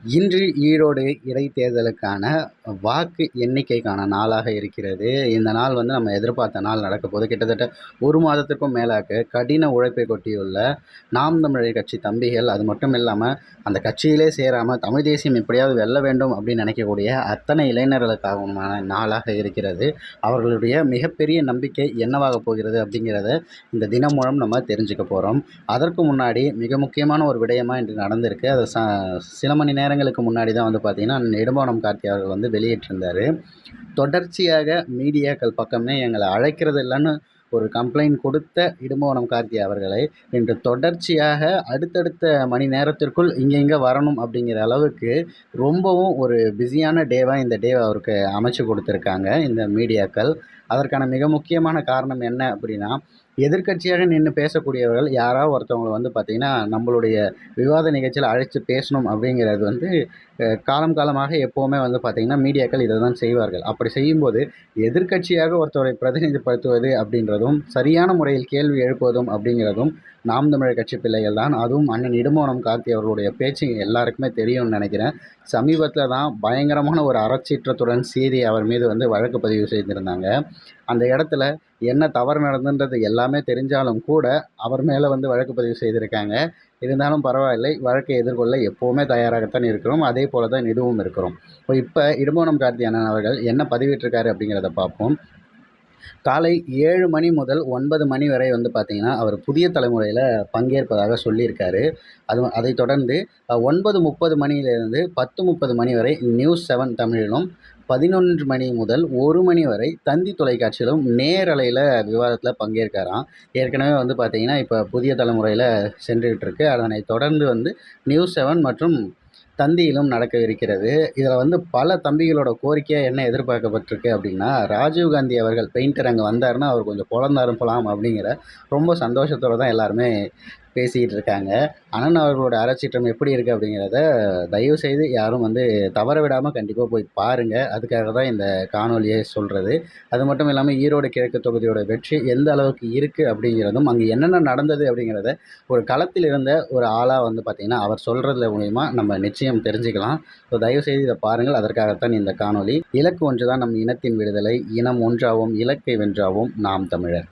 இன்று ஈரோடு இடைத்தேர்தலுக்கான வாக்கு எண்ணிக்கைக்கான நாளாக இருக்கிறது. இந்த நாள் வந்து நம்ம எதிர்பார்த்த நாள் நடக்க போது கிட்டத்தட்ட ஒரு மாதத்திற்கும் மேலாக கடின உழைப்பை கொட்டியுள்ள நாம் தமிழர் கட்சி தம்பிகள் அது மட்டும் இல்லாமல் அந்த கட்சியிலே சேராமல் தமிழ் தேசியம் எப்படியாவது வெல்ல வேண்டும் அப்படின்னு நினைக்கக்கூடிய அத்தனை இளைஞர்களுக்காகவுமான நாளாக இருக்கிறது. அவர்களுடைய மிகப்பெரிய நம்பிக்கை என்னவாக போகிறது அப்படிங்கிறத இந்த தினம் மூலம் நம்ம தெரிஞ்சுக்க போகிறோம் அதற்கு முன்னாடி மிக முக்கியமான ஒரு விடயமாக இன்று நடந்திருக்கு. அது ச சில மணி நேரங்களுக்கு முன்னாடி தான் வந்து பார்த்திங்கன்னா நெடுமானம் கார்த்தி அவர்கள் வந்து வெளியிட்டிருந்தார் தொடர்ச்சியாக மீடியாக்கள் பக்கமே எங்களை அழைக்கிறது இல்லைன்னு ஒரு கம்ப்ளைண்ட் கொடுத்த இடுமோனம் கார்த்தி அவர்களை இன்று தொடர்ச்சியாக அடுத்தடுத்த மணி நேரத்திற்குள் இங்கே இங்கே வரணும் அப்படிங்கிற அளவுக்கு ரொம்பவும் ஒரு பிஸியான டேவாக இந்த டேவை அவருக்கு அமைச்சு கொடுத்துருக்காங்க இந்த மீடியாக்கள். அதற்கான மிக முக்கியமான காரணம் என்ன அப்படின்னா எதிர்க்கட்சியாக நின்று பேசக்கூடியவர்கள் யாராவது ஒருத்தவங்களை வந்து பார்த்திங்கன்னா நம்மளுடைய விவாத நிகழ்ச்சியில் அழைச்சி பேசணும் அப்படிங்கிறது வந்து காலம் காலமாக எப்போவுமே வந்து பார்த்திங்கன்னா மீடியாக்கள் இதை தான் செய்வார்கள். அப்படி செய்யும்போது எதிர்க்கட்சியாக ஒருத்தரை பிரதிநிதிப்படுத்துவது அப்படின்றதும் சரியான முறையில் கேள்வி எழுப்புவதும் அப்படிங்கிறதும் நாம் தமிழர் கட்சி பிள்ளைகள் தான். அதுவும் அண்ணன் இடுமோனம் கார்த்தி அவர்களுடைய பேச்சு எல்லாருக்குமே தெரியும்னு நினைக்கிறேன். சமீபத்தில் தான் பயங்கரமான ஒரு அறச்சீற்றத்துடன் சீறி அவர் மீது வந்து வழக்கு பதிவு செய்திருந்தாங்க. அந்த இடத்துல என்ன தவறு நடந்துன்றது எல்லாமே தெரிஞ்சாலும் கூட அவர் மேலே வந்து வழக்கு பதிவு செய்திருக்காங்க. இருந்தாலும் பரவாயில்லை வழக்கை எதிர்கொள்ள எப்போவுமே தயாராகத்தான் இருக்கிறோம். அதே போல தான் இதுவும் இருக்கிறோம். இப்போ இப்போ இடுமோனம் கார்த்தி அண்ணன் அவர்கள் என்ன பதிவிட்டிருக்காரு அப்படிங்கிறத பார்ப்போம். காலை ஏழு மணி முதல் ஒன்பது மணி வரை வந்து பார்த்திங்கன்னா அவர் புதிய தலைமுறையில் பங்கேற்பதாக சொல்லியிருக்காரு. அது அதைத் தொடர்ந்து ஒன்பது முப்பது மணியிலிருந்து பத்து முப்பது மணி வரை நியூஸ் செவன் தமிழிலும் பதினொன்று மணி முதல் ஒரு மணி வரை தந்தி தொலைக்காட்சியிலும் நேரலையில் விவாதத்தில் பங்கேற்கிறாராம். ஏற்கனவே வந்து பார்த்திங்கன்னா இப்போ புதிய தலைமுறையில் சென்றுக்கிட்டு இருக்கு. அதனை தொடர்ந்து வந்து நியூஸ் செவன் மற்றும் தந்தியிலும் நடக்கவிருக்கிறது. இதில் வந்து பல தம்பிகளோட கோரிக்கையாக என்ன எதிர்பார்க்கப்பட்டிருக்கு அப்படின்னா ராஜீவ்காந்தி அவர்கள் பெயிண்டர் அங்கே வந்தாருன்னா அவர் கொஞ்சம் குழந்தாரும் போகலாம் அப்படிங்கிற ரொம்ப சந்தோஷத்தோடு தான் எல்லாருமே பேசிக்கிட்டு இருக்காங்க. அண்ணன் அவர்களோட அறச்சீற்றம் எப்படி இருக்குது அப்படிங்கிறத தயவுசெய்து யாரும் வந்து தவற விடாமல் கண்டிப்பாக போய் பாருங்கள் அதுக்காக தான் இந்த காணொலியை சொல்கிறது அது மட்டும் இல்லாமல் ஈரோடு கிழக்கு தொகுதியோட வெற்றி எந்த அளவுக்கு இருக்குது அப்படிங்கிறதும் அங்கே என்னென்ன நடந்தது அப்படிங்கிறத ஒரு களத்தில் இருந்த ஒரு ஆளாக வந்து பார்த்திங்கன்னா அவர் சொல்கிறது மூலிமா நம்ம நிச்சயம் தெரிஞ்சுக்கலாம். ஸோ தயவுசெய்து இதை பாருங்கள். அதற்காகத்தான் இந்த காணொலி இலக்கு ஒன்று தான் நம் இனத்தின் விடுதலை. இனம் ஒன்றாவும் இலக்கை வென்றாவும் நாம் தமிழர்.